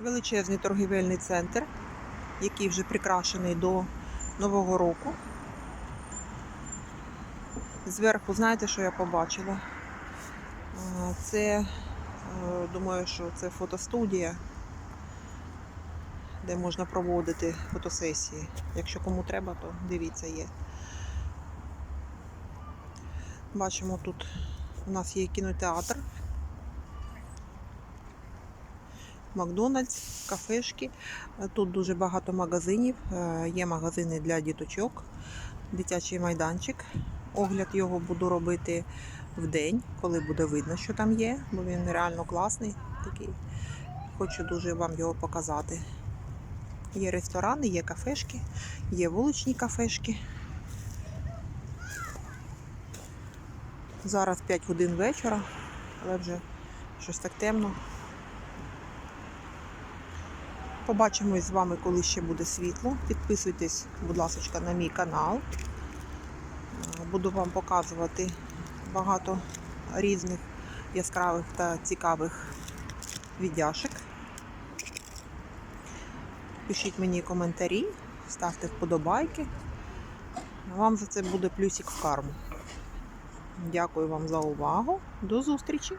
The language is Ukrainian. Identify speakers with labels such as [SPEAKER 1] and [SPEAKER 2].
[SPEAKER 1] Величезний торгівельний центр, який вже прикрашений до Нового року. Зверху, знаєте, що я побачила? Це, е, думаю, що це фотостудія, де можна проводити фотосесії. Якщо кому треба, то дивіться є. Бачимо, тут у нас є кінотеатр. Макдональдс, кафешки. Тут дуже багато магазинів. Е, Є магазини для діточок, дитячий майданчик. Огляд його буду робити в день, коли буде видно, що там є, бо він реально класний такий. Хочу дуже вам його показати. Є ресторани, є кафешки, є вуличні кафешки. Зараз 5 годин вечора, але вже щось так темно. Побачимось з вами, коли ще буде світло. Підписуйтесь, будь ласка, на мій канал. Е, Буду вам показувати багато різних яскравих та цікавих віддяшек. Пишіть мені коментарі, ставте вподобайки. Вам за це буде плюсик в карму. Дякую вам за увагу. До зустрічі!